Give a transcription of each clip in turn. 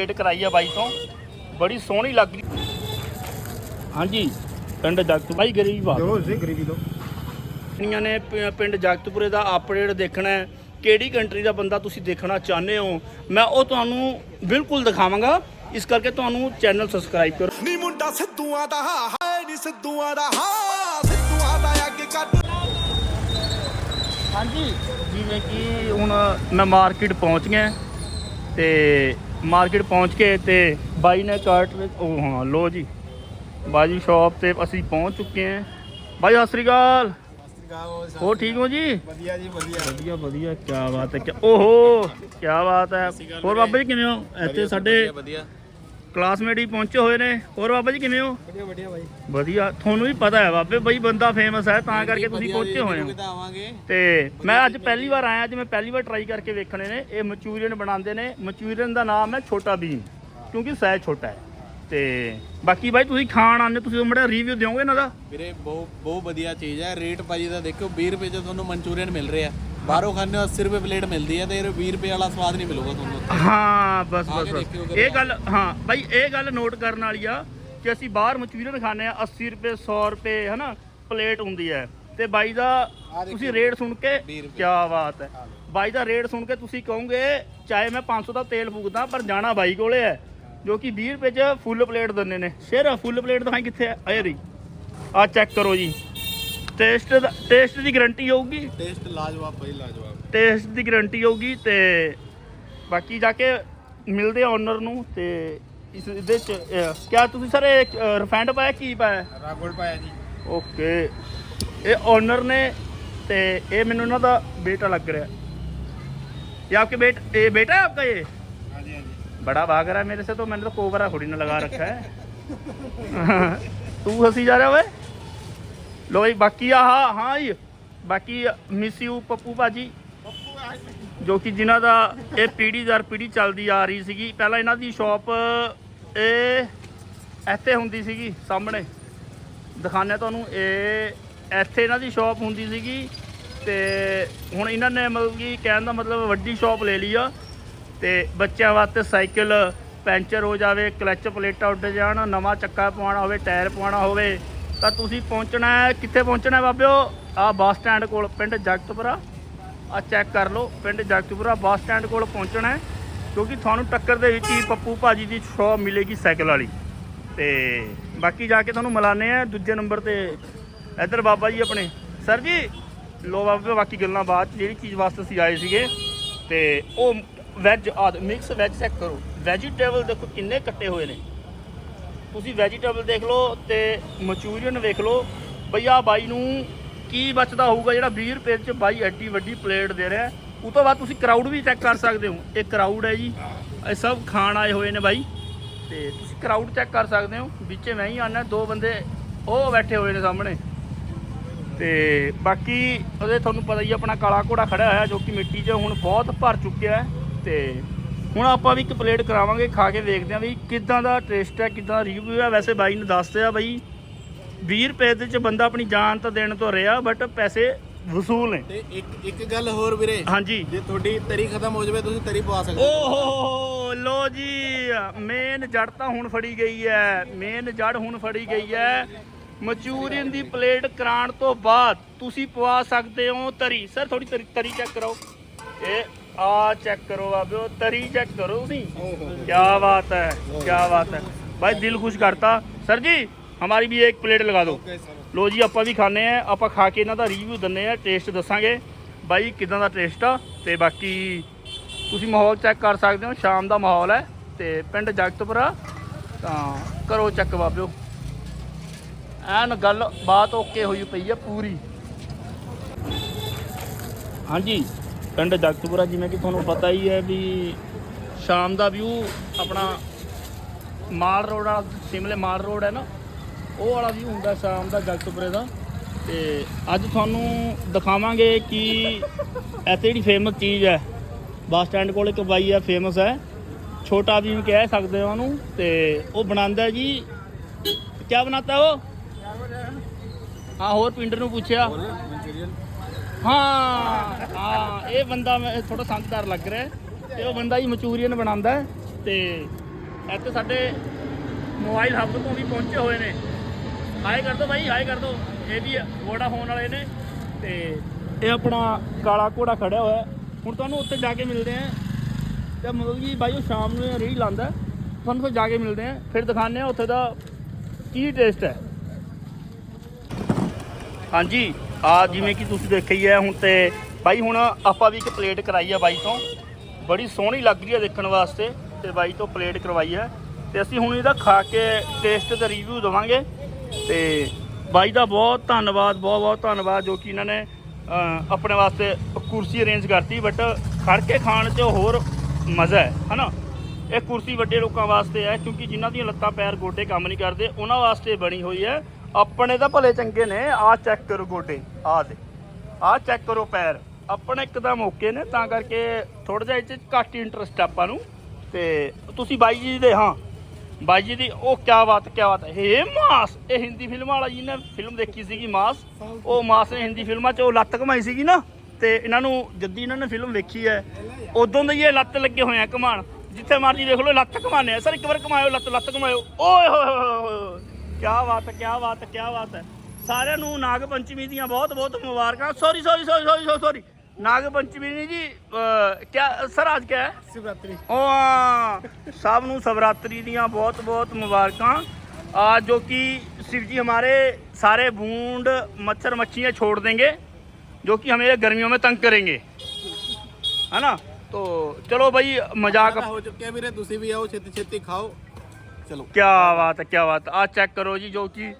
Wait ਕਰਾਈ ਆ ਬਾਈ ਤੋਂ। ਬੜੀ ਸੋਹਣੀ ਲੱਗ ਰਹੀ। ਹਾਂਜੀ ਪਿੰਡ ਜਗਤ ਬਾਈ ਗਰੀਬ ਆ। ਦੋ ਸੇ ਗਰੀਬੀ ਦੋ ਦੁਨੀਆਂ ਨੇ ਪ- ਪਿੰਡ ਜਗਤਪੁਰੇ ਦਾ ਅਪਡੇਟ ਦੇਖਣਾ ਹੈ। ਕਿਹੜੀ ਕੰਟਰੀ ਦਾ ਬੰਦਾ ਤੁਸੀਂ ਦੇਖਣਾ ਚਾਹੁੰਦੇ ਹੋ? ਮੈਂ ਉਹ ਤੁਹਾਨੂੰ ਬਿਲਕੁਲ ਦਿਖਾਵਾਂਗਾ। ਇਸ ਕਰਕੇ ਤੁਹਾਨੂੰ ਚੈਨਲ ਸਬਸਕ੍ਰਾਈਬ ਕਰੋ। ਨੀ ਮੁੰਡਾ ਸਿੱਧੂਆਂ ਦਾ ਹਾਏ ਨੀ ਸਿੱਧੂਆਂ ਦਾ ਹਾਂ। ਸਿੱਧੂਆਂ ਦਾ ਅੱਗੇ ਕੱਢ। ਹਾਂਜੀ ਜਿਵੇਂ ਕਿ ਹੁਣ ਮੈਂ ਮਾਰਕੀਟ ਪਹੁੰਚ ਗਿਆ। ਤੇ ਮਾਰਕੀਟ ਪਹੁੰਚ ਕੇ ਤੇ ਬਾਈ ਨੇ ਕਾਰਟ ਵਿੱਚ ਉਹ ਹਾਂ ਲੋ ਜੀ। ਬਾਜੀ ਸ਼ਾਪ ਤੇ ਅਸੀਂ ਪਹੁੰਚ ਚੁੱਕੇ ਹਾਂ। ਬਾਈ ਸਤਿ ਸ੍ਰੀ ਅਕਾਲ। ਹੋ ਠੀਕ ਹੋ ਜੀ? ਵਧੀਆ ਜੀ ਵਧੀਆ। ਵਧੀਆ ਵਧੀਆ। ਕੀ ਬਾਤ ਹੈ। ਓਹੋ ਕੀ ਬਾਤ ਹੈ। ਹੋਰ ਬਾਬਾ ਜੀ ਕਿਵੇਂ ਹੋ? ਇੱਥੇ ਸਾਡੇ ਵਧੀਆ। ਕਲਾਸਮੇਟ ਹੀ ਪਹੁੰਚੇ ਹੋਏ ਨੇ। ਹੋਰ ਬਾਬਾ ਜੀ ਕਿਵੇਂ ਹੋ? ਵਧੀਆ ਵਧੀਆ ਬਾਈ। ਵਧੀਆ। ਤੁਹਾਨੂੰ ਵੀ ਪਤਾ ਹੈ ਬਾਬੇ ਬਈ ਬੰਦਾ ਫੇਮਸ ਹੈ ਤਾਂ ਕਰਕੇ ਤੁਸੀਂ ਪਹੁੰਚੇ ਹੋਏ ਹੋ। ਆਵਾਂਗੇ। ਤੇ ਮੈਂ ਅੱਜ ਪਹਿਲੀ ਵਾਰ ਆਇਆ ਅੱਜ ਮੈਂ ਪਹਿਲੀ ਵਾਰ ਟਰਾਈ ਕਰਕੇ ਵੇਖਣੇ ਨੇ। ਇਹ ਮਚੂਰੀਅਨ ਬਣਾਉਂਦੇ ਨੇ। ਮਚੂਰੀਅਨ ਦਾ ਨਾਮ ਹੈ ਛੋਟਾ ਬੀਨ ਕਿਉਂਕਿ ਸਾਈਜ਼ ਛੋਟਾ ਹੈ। ਤੇ ਬਾਕੀ ਬਾਈ ਤੁਸੀਂ ਖਾਣ ਆਉਂਦੇ ਤੁਸੀਂ ਮੜਾ ਰਿਵਿਊ ਦਿਓਗੇ ਇਹਨਾਂ ਦਾ? ਵੀਰੇ ਬਹੁਤ ਬਹੁਤ ਵਧੀਆ ਚੀਜ਼ ਹੈ। ਰੇਟ ਭਾਜੀ ਦਾ ਦੇਖੋ 20 ਰੁਪਏ 'ਚ ਤੁਹਾਨੂੰ ਮਨਚੂਰੀਅਨ ਮਿਲ ਰਿਹਾ ਬਾਹਰੋਂ ਖਾਣੇ ਹੋ 80 ਰੁਪਏ ਪਲੇਟ ਮਿਲਦੀ ਹੈ ਤੇ ਇਹ 20 ਰੁਪਏ ਵਾਲਾ ਸਵਾਦ ਨਹੀਂ ਮਿਲੂਗਾ ਤੁਹਾਨੂੰ। ਹਾਂ ਬਸ ਬਸ ਇਹ ਗੱਲ ਹਾਂ ਬਾਈ ਇਹ ਗੱਲ ਨੋਟ ਕਰਨ ਵਾਲੀ ਆ ਕਿ ਅਸੀਂ ਬਾਹਰ ਮਚੂਰੀਅਨ ਖਾਂਦੇ ਆ 80 ਰੁਪਏ 100 ਰੁਪਏ ਹਨਾ ਪਲੇਟ ਹੁੰਦੀ ਹੈ। ਤੇ ਬਾਈ ਦਾ ਤੁਸੀਂ ਰੇਟ ਸੁਣ ਕੇ 20 ਰੁਪਏ। ਕੀ ਬਾਤ ਹੈ। ਬਾਈ ਦਾ ਰੇਟ ਸੁਣ ਕੇ ਤੁਸੀਂ ਕਹੋਗੇ ਚਾਹੇ ਮੈਂ 500 ਦਾ ਤੇਲ ਫੂਕਦਾ ਪਰ ਜਾਣਾ ਬਾਈ ਕੋਲੇ ਹੈ ਜੋ ਕਿ 20 ਰੁਪਏ 'ਚ ਫੁੱਲ ਪਲੇਟ ਦਿੰਦੇ ਨੇ। ਸ਼ੇਰ ਫੁੱਲ ਪਲੇਟ ਦਿਖਾਈ ਕਿੱਥੇ ਹੈ? ਆਏ ਰਹੀ ਆ ਚੈੱਕ ਕਰੋ ਜੀ। ਟੇਸਟ ਦਾ ਟੇਸਟ ਦੀ ਗਾਰੰਟੀ ਹੋਊਗੀ ਟੇਸਟ ਲਾਜਵਾਬ ਭਾਈ ਲਾਜਵਾਬ ਟੇਸਟ ਦੀ ਗਾਰੰਟੀ ਹੋਊਗੀ ਤੇ ਬਾਕੀ ਜਾ ਕੇ ਮਿਲਦੇ ਆ ਓਨਰ ਨੂੰ ਤੇ ਇਸ ਇਹਦੇ ਚ ਕਿਆ ਤੁਸੀਂ ਸਰ ਇਹ ਰਿਫਾਈਂਡ ਪਾਇਆ ਕੀ ਪਾਇਆ ਰਾਗੋਲ ਪਾਇਆ ਜੀ ਓਕੇ ਇਹ ਓਨਰ ਨੇ ਤੇ ਇਹ ਮੈਨੂੰ ਇਹਨਾਂ ਦਾ ਬੇਟਾ ਲੱਗ ਰਿਹਾ ये आपके बेट ये बेटा है आपका ये ਹਾਂਜੀ ਹਾਂਜੀ बड़ा भाग रहा है मेरे से तो मैंने तो कोबरा थोड़ी ना लगा रखा है तू हंसी जा रहा है ਲੋ ਜੀ, ਬਾਕੀ ਆਹ, ਹਾਂ ਜੀ, ਬਾਕੀ ਮਿਸ ਯੂ ਪੱਪੂ ਭਾਜੀ, ਜੋ ਕਿ ਜਿਨ੍ਹਾਂ ਦਾ ਇਹ ਪੀੜੀ ਦਰ ਪੀੜੀ ਚੱਲਦੀ ਆ ਰਹੀ ਸੀਗੀ। ਪਹਿਲਾਂ ਇਹਨਾਂ ਦੀ ਸ਼ਾਪ ਇਹ ਇੱਥੇ ਹੁੰਦੀ ਸੀਗੀ, ਸਾਹਮਣੇ। ਦਿਖਾਣਾ ਤੁਹਾਨੂੰ, ਇਹ ਇੱਥੇ ਇਹਨਾਂ ਦੀ ਸ਼ਾਪ ਹੁੰਦੀ ਸੀਗੀ ਤੇ ਹੁਣ ਇਹਨਾਂ ਨੇ ਮਤਲਬ ਕਿ ਕਹਿਣ ਦਾ ਮਤਲਬ ਵੱਡੀ ਸ਼ਾਪ ਲੈ ਲਈ ਆ ਤੇ ਬੱਚਿਆਂ ਵਾਸਤੇ ਸਾਈਕਲ ਪੈਂਚਰ ਹੋ ਜਾਵੇ, ਕਲੱਚ ਪਲੇਟਾਂ ਉੱਡ ਜਾਣ, ਨਵਾਂ ਚੱਕਾ ਪਵਾਉਣਾ ਹੋਵੇ, ਟਾਇਰ ਪਵਾਉਣਾ ਹੋਵੇ ਤਾਂ ਤੁਸੀਂ ਪਹੁੰਚਣਾ ਹੈ। ਕਿੱਥੇ ਪਹੁੰਚਣਾ ਹੈ ਬਾਬਿਓ? ਆ ਬੱਸ ਸਟੈਂਡ ਕੋਲ, ਪਿੰਡ ਜਗਤਪੁਰਾ। ਆ ਚੈੱਕ ਕਰ ਲਓ, ਪਿੰਡ ਜਗਤਪੁਰਾ ਬੱਸ ਸਟੈਂਡ ਕੋਲ ਪਹੁੰਚਣਾ ਹੈ। ਕਿਉਂਕਿ ਤੁਹਾਨੂੰ ਟੱਕਰ ਦੇ ਵਿੱਚ ਹੀ ਪੱਪੂ ਭਾਜੀ ਦੀ ਸ਼ਾਪ ਮਿਲੇਗੀ ਸਾਈਕਲ ਵਾਲੀ। ਤੇ ਬਾਕੀ ਜਾ ਕੇ ਤੁਹਾਨੂੰ ਮਿਲਾਨੇ ਆ। ਦੂਜੇ ਨੰਬਰ ਤੇ ਇੱਧਰ ਬਾਬਾ ਜੀ ਆਪਣੇ। ਸਰ ਜੀ ਲੋ ਬਾਬੇ ਬਾਕੀ ਗੱਲਾਂ ਬਾਅਦ ਜਿਹੜੀ ਚੀਜ਼ ਵਾਸਤੇ ਅਸੀਂ ਆਏ ਸੀਗੇ, ਤੇ ਉਹ ਵੈਜ ਆਦ ਮਿਕਸ ਵੈਜ ਚੈੱਕ ਕਰੋ। ਵੈਜੀਟੇਬਲ ਦੇਖੋ ਕਿੰਨੇ ਕੱਟੇ ਹੋਏ ਨੇ। ਤੁਸੀਂ ਵੈਜੀਟੇਬਲ ਦੇਖ ਲਓ ਤੇ ਮਚੂਰੀਅਨ ਵੇਖ ਲਓ। ਬਈ ਬਾਈ ਨੂੰ ਕੀ ਬਚਦਾ ਹੋਊਗਾ ਜਿਹੜਾ 20 ਰੁਪਏ 'ਚ ਬਾਈ ਐਡੀ ਵੱਡੀ ਪਲੇਟ ਦੇ ਰਿਹਾ। ਉਹ ਤੋਂ ਬਾਅਦ ਤੁਸੀਂ ਕਰਾਊਡ ਵੀ ਚੈੱਕ ਕਰ ਸਕਦੇ ਹੋ। ਇਹ ਕਰਾਊਡ ਹੈ ਜੀ। ਇਹ ਸਭ ਖਾਣ ਆਏ ਹੋਏ ਨੇ ਬਾਈ। ਤੇ ਤੁਸੀਂ ਕਰਾਊਡ ਚੈੱਕ ਕਰ ਸਕਦੇ ਹੋ। ਵਿੱਚੇ ਮੈਂ ਹੀ ਆਣਾ ਦੋ ਬੰਦੇ ਉਹ ਬੈਠੇ ਹੋਏ ਨੇ ਸਾਹਮਣੇ। ਤੇ ਬਾਕੀ ਉਹਦੇ ਤੁਹਾਨੂੰ ਪਤਾ ਹੀ ਆਪਣਾ ਕਾਲਾ ਘੋੜਾ ਖੜਾ ਹੋਇਆ ਜੋ ਕਿ ਮਿੱਟੀ 'ਚ ਹੁਣ ਬਹੁਤ ਭਰ ਚੁੱਕਿਆ ਹੈ। ਤੇ ਹੁਣ ਆਪਾਂ ਵੀ ਇੱਕ ਪਲੇਟ ਕਰਾਵਾਂਗੇ ਖਾ ਕੇ ਵੇਖਦੇ ਆਂ ਵੀ ਕਿੱਦਾਂ ਦਾ ਟੇਸਟ ਹੈ ਕਿੱਦਾਂ ਦਾ ਰਿਵਿਊ ਹੈ। ਵੈਸੇ ਬਾਈ ਨੇ ਦੱਸਦੇ ਬਈ 20 ਰੁਪਏ ਦੇ ਚ ਬੰਦਾ ਆਪਣੀ ਜਾਨ ਤਾਂ ਦੇਣ ਤੋਂ ਰਿਹਾ ਬਟ ਪੈਸੇ ਵਸੂਲ ਨੇ। ਤੇ ਇੱਕ ਇੱਕ ਗੱਲ ਹੋਰ ਵੀਰੇ ਹਾਂਜੀ। ਜੇ ਤੁਹਾਡੀ ਤਰੀ ਖਤਮ ਹੋ ਜਾਵੇ ਤੁਸੀਂ ਤਰੀ ਪਵਾ ਸਕਦੇ ਹੋ। ਓਹੋ ਲੋ ਜੀ ਮੇਨ ਜੜ ਤਾਂ ਹੁਣ ਫੜੀ ਗਈ ਹੈ ਮੇਨ ਜੜ ਹੁਣ ਫੜੀ ਗਈ ਹੈ। ਮਚੂਰੀਅਨ ਦੀ ਪਲੇਟ ਕਰਾਉਣ ਤੋਂ ਬਾਅਦ ਤੁਸੀਂ ਪਵਾ ਸਕਦੇ ਹੋ ਤਰੀ। ਸਰ ਥੋੜੀ ਤਰੀ ਤਰੀ ਚੈੱਕ ਕਰੋ ਇਹ ਆ ਚੈੱਕ ਕਰੋ ਬਾਬਿਓ ਤਰੀ ਚੈੱਕ ਕਰੋ ਤੁਸੀਂ। ਕੀ ਬਾਤ ਹੈ ਕੀ ਬਾਤ ਹੈ। ਭਾਈ ਦਿਲ ਖੁਸ਼ ਕਰਤਾ। ਸਰ ਜੀ ਹਮਾਰੀ ਵੀ ਇੱਕ ਪਲੇਟ ਲਗਾ ਦਿਓ। ਲੋ ਜੀ ਆਪਾਂ ਵੀ ਖਾਣੇ ਆ ਆਪਾਂ ਖਾ ਕੇ ਇਹਨਾਂ ਦਾ ਰਿਵਿਊ ਦਿੰਨੇ ਆ ਟੇਸਟ ਦੱਸਾਂਗੇ। ਬਾਈ ਕਿਦਾਂ ਦਾ ਟੇਸਟ ਆ? ਤੇ ਬਾਕੀ ਤੁਸੀਂ ਮਾਹੌਲ ਚੈੱਕ ਕਰ ਸਕਦੇ ਹੋ। ਸ਼ਾਮ ਦਾ ਮਾਹੌਲ ਹੈ। ਤੇ ਪਿੰਡ ਜਗਤਪੁਰਾ ਤਾਂ ਕਰੋ ਚੈੱਕ ਬਾਬਿਓ। ਐਨ ਗੱਲ ਬਾਤ ਓਕੇ ਹੋਈ ਪਈ ਹੈ ਪੂਰੀ। ਹਾਂਜੀ। ਪਿੰਡ ਜਗਤਪੁਰਾ ਜਿਵੇਂ ਕਿ ਤੁਹਾਨੂੰ ਪਤਾ ਹੀ ਹੈ ਵੀ ਸ਼ਾਮ ਦਾ ਵਿਊ ਆਪਣਾ ਮਾਲ ਰੋਡ ਵਾਲਾ ਸਿਮਲੇ ਮਾਲ ਰੋਡ ਹੈ ਨਾ ਉਹ ਵਾਲਾ ਵੀ ਹੁੰਦਾ ਸ਼ਾਮ ਦਾ ਜਗਤਪੁਰੇ ਦਾ। ਤੇ ਅੱਜ ਤੁਹਾਨੂੰ ਦਿਖਾਵਾਂਗੇ ਕਿ ਇੱਥੇ ਜਿਹੜੀ ਫੇਮਸ ਚੀਜ਼ ਹੈ ਬੱਸ ਸਟੈਂਡ ਕੋਲ ਇੱਕ ਬਾਈ ਹੈ ਫੇਮਸ ਹੈ। ਛੋਟਾ ਵੀ ਕਹਿ ਸਕਦੇ ਹੋ ਉਹਨੂੰ ਤੇ ਉਹ ਬਣਾਉਂਦਾ ਜੀ। ਕੀ ਬਣਾਤਾ ਉਹ? ਹਾਂ ਹੋਰ ਪਿੰਡ ਨੂੰ ਪੁੱਛਿਆ। ਹਾਂ ਹਾਂ, ਇਹ ਬੰਦਾ ਮੈਂ ਥੋੜਾ ਸੰਤਦਾਰ ਲੱਗ ਰਿਹਾ ਹੈ। ਤੇ ਉਹ ਬੰਦਾ ਹੀ ਮਚੂਰੀਅਨ ਬਣਾਉਂਦਾ ਹੈ ਤੇ ਇੱਥੇ ਸਾਡੇ ਮੋਬਾਈਲ ਹੱਬ ਤੋਂ ਵੀ ਪਹੁੰਚੇ ਹੋਏ ਨੇ। ਹਾਏ ਕਰ ਦੋ ਬਾਈ, ਹਾਏ ਕਰ ਦੋ। ਇਹ ਵੀ ਵੋਡਾਫੋਨ ਵਾਲੇ ਨੇ ਤੇ ਇਹ ਆਪਣਾ ਕਾਲਾ ਘੋੜਾ ਖੜਿਆ ਹੋਇਆ ਹੁਣ ਤੁਹਾਨੂੰ ਉੱਥੇ ਜਾ ਕੇ ਮਿਲਦੇ ਆਂ ਤੇ ਮਤਲਬ ਕਿ ਬਾਈ ਉਹ ਸ਼ਾਮ ਨੂੰ ਰੀਲ ਲਾਉਂਦਾ ਤੁਹਾਨੂੰ ਫਿਰ ਜਾ ਕੇ ਮਿਲਦੇ ਆਂ ਫਿਰ ਦਿਖਾਉਂਦੇ ਆ ਉੱਥੇ ਦਾ ਕੀ ਟੇਸਟ ਹੈ। ਹਾਂਜੀ। ਆ ਜਿਵੇਂ ਕਿ ਤੁਸੀਂ ਦੇਖਿਆ ਹੀ ਹੈ ਹੁਣ ਤੇ ਬਾਈ ਹੁਣ ਆਪਾਂ ਵੀ ਇੱਕ ਪਲੇਟ ਕਰਾਈ ਆ ਬਾਈ ਤੋਂ। ਬੜੀ ਸੋਹਣੀ ਲੱਗ ਰਹੀ ਹੈ ਦੇਖਣ ਵਾਸਤੇ ਤੇ ਬਾਈ ਤੋਂ ਪਲੇਟ ਕਰਵਾਈ ਹੈ ਤੇ ਅਸੀਂ ਹੁਣ ਇਹਦਾ ਖਾ ਕੇ ਟੇਸਟ ਤੇ ਰਿਵਿਊ ਦਵਾਂਗੇ। ਤੇ ਬਾਈ ਦਾ ਬਹੁਤ ਧੰਨਵਾਦ, ਬਹੁਤ ਬਹੁਤ ਧੰਨਵਾਦ ਜੋ ਕਿ ਇਹਨਾਂ ਨੇ ਆਪਣੇ ਵਾਸਤੇ ਕੁਰਸੀ ਅਰੇਂਜ ਕਰਤੀ। ਬਟ ਖੜ ਕੇ ਖਾਣ 'ਚ ਹੋਰ ਮਜ਼ਾ ਹੈ, ਹਨਾ? ਇਹ ਕੁਰਸੀ ਵੱਡੇ ਲੋਕਾਂ ਵਾਸਤੇ ਹੈ ਕਿਉਂਕਿ ਜਿਨ੍ਹਾਂ ਦੀਆਂ ਲੱਤਾਂ ਪੈਰ ਗੋਡੇ ਕੰਮ ਨਹੀਂ ਕਰਦੇ, ਉਹਨਾਂ ਵਾਸਤੇ ਬਣੀ ਹੋਈ ਹੈ। ਆਪਣੇ ਤਾਂ ਭਲੇ ਚੰਗੇ ਨੇ, ਆਹ ਚੈੱਕ ਕਰੋ ਗੋਡੇ, ਆਹ ਦੇ। ਆਹ ਚੈੱਕ ਕਰੋ ਪੈਰ। ਆਪਣੇ ਇੱਕਦਮ ਓਕੇ ਨੇ, ਤਾਂ ਕਰਕੇ ਥੋੜਾ ਜਿਹਾ ਇਹ ਘੱਟ ਇੰਟਰਸਟ ਆਪਾਂ ਨੂੰ। ਤੇ ਤੁਸੀਂ ਬਾਈ ਜੀ ਦੇ, ਹਾਂ। ਬਾਈ ਜੀ ਦੀ, ਉਹ ਕਿਆ ਬਾਤ ਕਿਆ ਬਾਤ ਹੈ। ਮਾਸ, ਇਹ ਹਿੰਦੀ ਫਿਲਮ ਵਾਲਾ ਜੀ ਨੇ ਫਿਲਮ ਦੇਖੀ ਸੀਗੀ ਮਾਸ। ਉਹ ਮਾਸ ਨੇ ਹਿੰਦੀ ਫਿਲਮਾਂ 'ਚ ਉਹ ਲੱਤ ਘਮਾਈ ਸੀਗੀ ਨਾ। ਤੇ ਇਹਨਾਂ ਨੂੰ ਜੱਦੀ ਇਹਨਾਂ ਨੇ ਫਿਲਮ ਵੇਖੀ ਹੈ। ਉਦੋਂ ਦੇ ਇਹ ਲੱਤ ਲੱਗੇ ਹੋਏ ਆ ਘਮਾਣ। ਜਿੱਥੇ ਮਰਜ਼ੀ ਦੇਖ ਲਓ, ਲੱਤ ਘਮਾਣੇ ਆ। ਸਰ, ਇੱਕ ਵਾਰ ਘਮਾਇਓ, ਲੱਤ ਲੱਤ ਘਮਾਇਓ। ਓਏ ਹੋਏ ਹੋਏ। ਕਿਆ ਬਾਤ ਹੈ ਕਿਆ ਬਾਤ ਹੈ ਕਿਆ ਬਾਤ ਹੈ ਸਾਰਿਆਂ ਨੂੰ ਨਾਗ ਪੰਚਮੀ ਦੀਆਂ ਬਹੁਤ ਬਹੁਤ ਮੁਬਾਰਕਾਂ sorry sorry sorry sorry sorry Nag Panchami ਨਹੀਂ ਜੀ ਅਹ, ਕਿਆ ਸਰ ਅੱਜ ਕਿਆ ਹੈ शिवरात्रि ਉਹ ਆ, ਸਭ ਨੂੰ ਸਵਰਾਤਰੀ ਦੀਆਂ ਬਹੁਤ ਬਹੁਤ ਮੁਬਾਰਕਾਂ ਆ ਜੋ ਕਿ शिव जी हमारे सारे बूंद मच्छर मच्छियाँ छोड़ देंगे जो कि हमें गर्मियों में तंग करेंगे है ना तो चलो भाई मजाक ਹੋ ਚੁੱਕਿਆ ਵੀਰੇ ਤੁਸੀਂ ਵੀ ਆਓ ਛੇਤੀ ਛੇਤੀ ਖਾਓ ਚਲੋ। ਕਿਆ ਬਾਤ ਹੈ, ਕਿਆ ਬਾਤ। ਆ ਚੈੱਕ ਕਰੋ ਜੀ, ਜੋ ਕਿ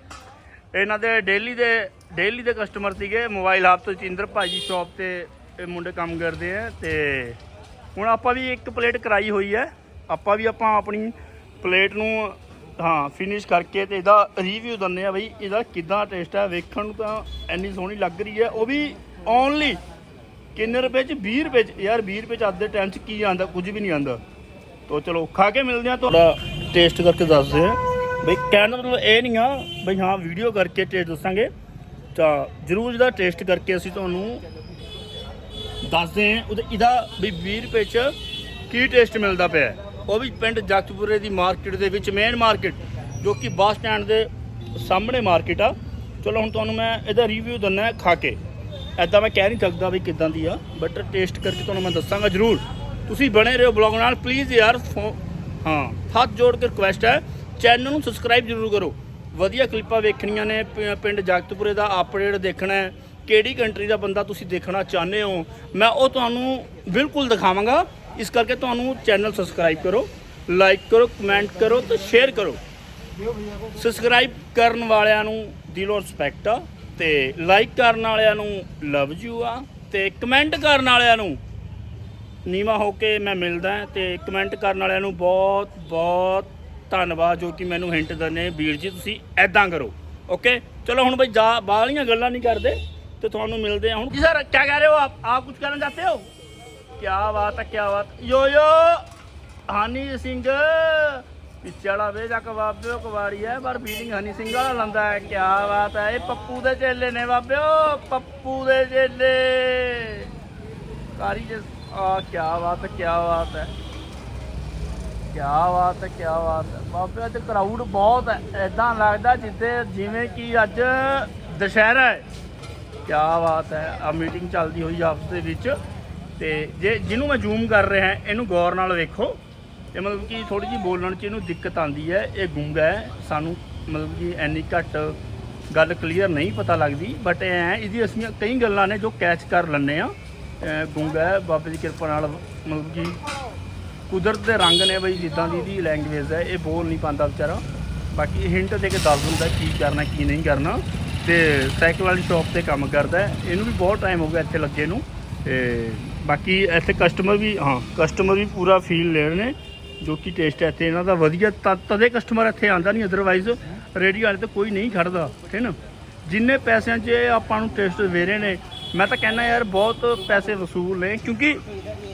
ਇਹਨਾਂ ਦੇ ਡੇਲੀ ਦੇ ਡੇਲੀ ਦੇ ਕਸਟਮਰ ਸੀਗੇ। ਮੋਬਾਈਲ ਹੱਬ ਤੋਂ ਚਿੰਦਰ ਭਾਜੀ ਸ਼ਾਪ ਤੇ ਇਹ ਮੁੰਡੇ ਕੰਮ ਕਰਦੇ ਆ ਤੇ ਹੁਣ ਆਪਾਂ ਵੀ ਇੱਕ ਪਲੇਟ ਕਰਾਈ ਹੋਈ ਹੈ। ਆਪਾਂ ਵੀ ਆਪਾਂ ਆਪਣੀ ਪਲੇਟ ਨੂੰ, ਹਾਂ ਫਿਨਿਸ਼ ਕਰਕੇ ਤੇ ਇਹਦਾ ਰਿਵਿਊ ਦਿੰਦੇ ਆ ਬਈ, ਇਹਦਾ ਕਿਦਾਂ ਟੇਸਟ ਹੈ ਵੇਖਣ ਨੂੰ ਤਾਂ ਇੰਨੀ ਸੋਹਣੀ ਲੱਗ ਰਹੀ ਹੈ। ਉਹ ਵੀ ਓਨਲੀ ਕਿੰਨੇ ਰੁਪਏ ਚ? 20 ਰੁਪਏ ਚ। ਯਾਰ 20 ਰੁਪਏ ਚ ਅੱਜ ਦੇ ਟਾਈਮ ਚ ਕੀ ਆਂਦਾ? ਕੁਝ ਵੀ ਨਹੀਂ ਆਂਦਾ। ਤੋ ਚਲੋ, ਖਾ ਕੇ ਮਿਲਦੇ ਆ ਤੁਹਾਡਾ ਟੇਸਟ ਕਰਕੇ ਦੱਸਦੇ ਆ। ਬਈ ਕਹਿਣ ਦਾ ਮਤਲਬ ਇਹ ਨਹੀਂ ਆ, ਬਈ ਹਾਂ ਵੀਡੀਓ ਕਰਕੇ ਟੇਸਟ ਦੱਸਾਂਗੇ। ਤਾਂ ਜਰੂਰ ਇਹਦਾ ਟੇਸਟ ਕਰਕੇ ਅਸੀਂ ਤੁਹਾਨੂੰ ਦੱਸਦੇ ਆ। ਉਹਦਾ ਇਹਦਾ ਵੀ 20 ਰੁਪਏ ਚ ਕੀ ਟੇਸਟ ਮਿਲਦਾ ਪਿਆ ਉਹ ਵੀ ਪਿੰਡ ਜਗਤਪੁਰੇ ਦੀ ਮਾਰਕੀਟ ਦੇ ਵਿੱਚ ਮੇਨ ਮਾਰਕੀਟ ਜੋ ਕਿ ਬੱਸ ਸਟੈਂਡ ਦੇ ਸਾਹਮਣੇ ਮਾਰਕੀਟ ਆ। ਚਲੋ ਹੁਣ ਤੁਹਾਨੂੰ ਮੈਂ ਇਹਦਾ ਰਿਵਿਊ ਦਿੰਨਾ ਖਾ ਕੇ। ਐਦਾਂ ਮੈਂ ਕਹਿ ਨਹੀਂ ਸਕਦਾ ਵੀ ਕਿਦਾਂ ਦੀ ਆ ਬਟ ਟੇਸਟ ਕਰਕੇ ਤੁਹਾਨੂੰ ਮੈਂ ਦੱਸਾਂਗਾ ਜਰੂਰ। ਤੁਸੀਂ ਬਣੇ ਰਹੋ ਬਲੌਗ ਨਾਲ ਪਲੀਜ਼ ਯਾਰ, ਫੋ- ਹਾਂ। ਹੱਥ ਜੋੜ ਕੇ ਰਿਕੁਐਸਟ ਹੈ। ਚੈਨਲ ਨੂੰ ਸਬਸਕ੍ਰਾਈਬ ਜਰੂਰ ਕਰੋ। ਵਧੀਆ ਕਲਿੱਪਾਂ ਵੇਖਣੀਆਂ ਨੇ ਪਿੰਡ ਜਗਤਪੁਰੇ ਦਾ। ਅਪਡੇਟ ਦੇਖਣਾ ਹੈ, ਕਿਹੜੀ ਕੰਟਰੀ ਦਾ ਬੰਦਾ ਤੁਸੀਂ ਦੇਖਣਾ ਚਾਹੁੰਦੇ ਹੋ, ਮੈਂ ਉਹ ਤੁਹਾਨੂੰ ਬਿਲਕੁਲ ਦਿਖਾਵਾਂਗਾ। ਇਸ ਕਰਕੇ ਤੁਹਾਨੂੰ ਚੈਨਲ ਸਬਸਕ੍ਰਾਈਬ ਕਰੋ ਲਾਈਕ ਕਰੋ ਕਮੈਂਟ ਕਰੋ ਤੇ ਸ਼ੇਅਰ ਕਰੋ। ਸਬਸਕ੍ਰਾਈਬ ਕਰਨ ਵਾਲਿਆਂ ਨੂੰ ਦਿਲੋਂ ਰਿਸਪੈਕਟ ਆ ਤੇ ਲਾਈਕ ਕਰਨ ਵਾਲਿਆਂ ਨੂੰ ਲਵ ਯੂ ਆ ਤੇ ਕਮੈਂਟ ਕਰਨ ਵਾਲਿਆਂ ਨੂੰ ਨੀਵਾ ਹੋ ਕੇ ਮੈਂ ਮਿਲਦਾ ਹਾਂ ਤੇ ਕਮੈਂਟ ਕਰਨ ਵਾਲਿਆਂ ਨੂੰ ਬਹੁਤ ਬਹੁਤ ਧੰਨਵਾਦ ਜੋ ਕਿ ਮੈਨੂੰ ਹਿੰਟ ਦਿੰਦੇ ਵੀਰ ਜੀ, ਤੁਸੀਂ ਐਦਾਂ ਕਰੋ, ਓਕੇ? ਚਲੋ ਹੁਣ ਬਈ ਜਾ ਬਾਹਲੀਆਂ ਗੱਲਾਂ ਨਹੀਂ ਕਰਦੇ ਤੇ ਤੁਹਾਨੂੰ ਮਿਲਦੇ ਆ ਹੁਣ। ਜੀ ਸਰ ਕੀ ਕਹਿ ਰਹੇ ਹੋ ਆਪ? ਆਪ ਕੁਝ ਕਰਨਾ ਚਾਹਤੇ ਹੋ? ਕੀ ਬਾਤ ਹੈ ਕੀ ਬਾਤ। ਯੋ ਯੋ, ਹਨੀ ਸਿੰਘ। ਪਿੱਛੇ ਵਾਲਾ ਵੇ ਜਾ ਕਬਾਬਿਓ ਕਵਾੜੀ ਹੈ, ਪਰ ਫੀਲਿੰਗ ਹਨੀ ਸਿੰਘ ਵਾਲਾ ਲੰਦਾ ਹੈ। ਕੀ ਬਾਤ ਹੈ, ਇਹ ਪੱਪੂ ਦੇ ਚੇਲੇ ਨੇ ਬਾਬਿਓ, ਪੱਪੂ ਦੇ ਚੇਲੇ। ਕਾਰੀ ਜੇ ਆ ਕੀ ਬਾਤ ਹੈ ਕੀ ਬਾਤ ਹੈ। ਕੀ ਬਾਤ ਹੈ ਕੀ ਬਾਤ ਹੈ। ਬਾਬੇ, ਅੱਜ ਕਰਾਊਡ ਬਹੁਤ ਹੈ। ਐਦਾਂ ਲੱਗਦਾ ਜਿੱਦੇ ਜਿਵੇਂ ਕਿ ਅੱਜ ਦੁਸ਼ਹਿਰਾ ਹੈ। ਕੀ ਬਾਤ ਹੈ। ਆ ਮੀਟਿੰਗ ਚੱਲਦੀ ਹੋਈ ਆਪਸ ਦੇ ਵਿੱਚ। ਤੇ ਜੇ ਜਿਹਨੂੰ ਮੈਂ ਜ਼ੂਮ ਕਰ ਰਿਹਾ, ਇਹਨੂੰ ਗੌਰ ਨਾਲ ਵੇਖੋ। ਇਹ ਮਤਲਬ ਕਿ ਥੋੜੀ ਜਿਹੀ ਬੋਲਣ 'ਚ ਇਹਨੂੰ ਦਿੱਕਤ ਆਉਂਦੀ ਹੈ। ਇਹ ਗੁੰਗਾ ਹੈ। ਸਾਨੂੰ ਮਤਲਬ ਕਿ ਐਨੀ ਘੱਟ ਗੱਲ ਕਲੀਅਰ ਨਹੀਂ ਪਤਾ ਲੱਗਦੀ। ਬਟ ਇਹ ਹੈ, ਇਹਦੀ ਅਸੀਂ ਕਈ ਗੱਲਾਂ ਨੇ ਜੋ ਕੈਚ ਕਰ ਲੈਂਦੇ ਆ ਗੁੰਗਾ ਹੈ ਬਾਬੇ ਦੀ ਕਿਰਪਾ ਨਾਲ, ਮਤਲਬ ਕਿ ਕੁਦਰਤ ਦੇ ਰੰਗ ਨੇ ਬਈ, ਜਿੱਦਾਂ ਦੀ ਇਹਦੀ ਲੈਂਗੁਏਜ ਹੈ, ਇਹ ਬੋਲ ਨਹੀਂ ਪਾਉਂਦਾ ਵਿਚਾਰਾ। ਬਾਕੀ ਹਿੰਟ ਦੇ ਕੇ ਦੱਸ ਦਿੰਦਾ ਕੀ ਕਰਨਾ, ਕੀ ਨਹੀਂ ਕਰਨਾ। ਤੇ ਸਾਈਕਲ ਵਾਲੀ ਸ਼ਾਪ ਤੇ ਕੰਮ ਕਰਦਾ ਇਹਨੂੰ ਵੀ ਬਹੁਤ ਟਾਈਮ ਹੋ ਗਿਆ ਇੱਥੇ ਲੱਗੇ ਨੂੰ। ਤੇ ਬਾਕੀ ਇੱਥੇ ਕਸਟਮਰ ਵੀ, ਹਾਂ ਕਸਟਮਰ ਵੀ ਪੂਰਾ ਫੀਲ ਲੈ ਰਹੇ ਨੇ, ਜੋ ਕਿ ਟੇਸਟ ਇੱਥੇ। ਇਹਨਾਂ ਦਾ ਵਧੀਆ, ਤਦ ਤਦੇ ਕਸਟਮਰ ਇੱਥੇ ਆਂਦਾ ਨਹੀਂ ਅਦਰਵਾਈਜ਼ ਰੇਡੀ ਵਾਲੇ ਤੇ ਕੋਈ ਨਹੀਂ ਖੜਦਾ ਠੀਕ ਨਾ। ਜਿੰਨੇ ਪੈਸਿਆਂ 'ਚ ਇਹ ਆਪਾਂ ਨੂੰ ਟੇਸਟ ਦੇ ਰਹੇ ਨੇ, ਮੈਂ ਤਾਂ ਕਹਿੰਦਾ ਯਾਰ ਬਹੁਤ ਪੈਸੇ ਵਸੂਲ ਨੇ, ਕਿਉਂਕਿ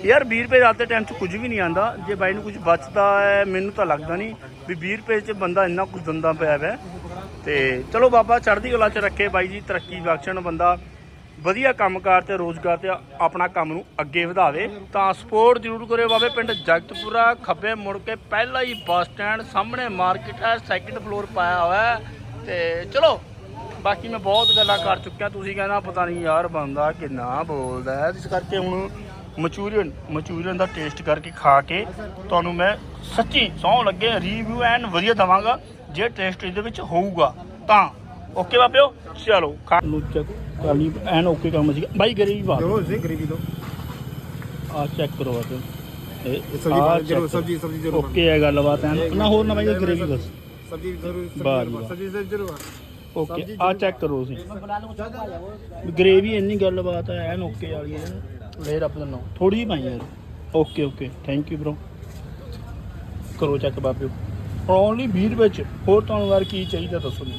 ਯਾਰ 20 ਰੁਪਏ ਰਾਤ ਦੇ ਟਾਈਮ 'ਚ ਕੁਝ ਵੀ ਨਹੀਂ ਆਂਦਾ, ਜੇ ਬਾਈ ਨੂੰ ਕੁਝ ਬਚਦਾ ਹੈ, ਮੈਨੂੰ ਤਾਂ ਲੱਗਦਾ ਨਹੀਂ ਵੀ 20 ਰੁਪਏ 'ਚ ਬੰਦਾ ਇੰਨਾ ਕੁਝ ਦੰਦਾ ਪਿਆ ਵੈ। ਤੇ ਚਲੋ ਬਾਬਾ, ਚੜ੍ਹਦੀ ਕਲਾ 'ਚ ਰੱਖੇ ਬਾਈ ਜੀ, ਤਰੱਕੀ ਬਖਸ਼ਣ ਬੰਦਾ ਵਧੀਆ ਕੰਮਕਾਰ ਤੇ ਰੋਜ਼ਗਾਰ ਤੇ ਆਪਣਾ ਕੰਮ ਨੂੰ ਅੱਗੇ ਵਧਾਵੇ। ਤਾਂ ਸਪੋਰਟ ਜ਼ਰੂਰ ਕਰਿਓ ਬਾਬੇ, ਪਿੰਡ ਜਗਤਪੁਰਾ, ਖੱਬੇ ਮੁੜ ਕੇ ਪਹਿਲਾ ਹੀ ਬੱਸ ਸਟੈਂਡ, ਸਾਹਮਣੇ ਮਾਰਕੀਟ ਹੈ ਸੈਕਿੰਡ ਫਲੋਰ ਪਾਇਆ ਹੋਇਆ ਹੈ। ਤੇ ਚਲੋ ਬਾਕੀ ਮੈਂ ਬਹੁਤ ਗੱਲਾਂ ਕਰ ਚੁੱਕਿਆ ਤੁਸੀਂ ਕਹਿੰਦਾ ਪਤਾ ਨਹੀਂ ਯਾਰ ਬੰਦਾ ਕਿੰਨਾ ਬੋਲਦਾ ਹੈ। ਇਸ ਕਰਕੇ ਹੁਣ ਮਚੂਰੀਅਨ ਮਚੂਰੀਅਨ ਦਾ ਟੇਸਟ ਕਰਕੇ ਖਾ ਕੇ ਤੁਹਾਨੂੰ ਮੈਂ ਸੱਚੀ ਸੌਂ ਲੱਗੇ ਰਿਵਿਊ ਐਨ ਵਧੀਆ ਦਵਾਂਗਾ ਜੇ ਟੇਸਟ ਇਹਦੇ ਵਿੱਚ ਹੋਊਗਾ ਤਾਂ। ਓਕੇ ਬਾਬਿਓ ਚਲੋ ਖਾ ਲੋ ਚੈੱਕ ਕਾਲੀ ਐਨ ਓਕੇ ਕੰਮ ਸੀ ਬਾਈ ਗਰੀਬੀ ਬਾਤ ਜਰੂਰ ਜੀ ਗਰੀਬੀ ਦੋ ਆ ਚੈੱਕ ਕਰੋ ਅੱਜ ਇਹ ਸਬਜ਼ੀ ਜ਼ਰੂਰ, ਸਬਜ਼ੀ- ਸਬਜ਼ੀ ਜ਼ਰੂਰ ਓਕੇ ਹੈ ਗੱਲਬਾਤ ਐਨ ਨਾ ਹੋਰ ਨਾ ਬਾਈ ਗਰੇਵੀ ਬਸ ਸਬਜ਼ੀ ਜ਼ਰੂਰ। ਸਬਜ਼ੀ ਜ਼ਰੂਰ ਓਕੇ ਆ ਚੈੱਕ ਕਰੋ ਤੁਸੀਂ। ਗਰੇਵੀ ਇੰਨੀ ਗੱਲਬਾਤ ਹੈ ਐਨ ਓਕੇ ਵਾਲੀ ਹੈ। ਲੈ ਰੱਬ ਦਾ ਨਾਮ ਥੋੜੀ ਜਿਹੀ ਪਾਈ ਯਾਰ okay okay thank you bro ਕਰੋ ਚੈੱਕ ਬਾਬਿਓ ਓਨਲੀ 20 ਰੁਪਏ ਚ। ਹੋਰ ਤੁਹਾਨੂੰ ਯਾਰ ਕੀ ਚਾਹੀਦਾ ਦੱਸੋ ਜੀ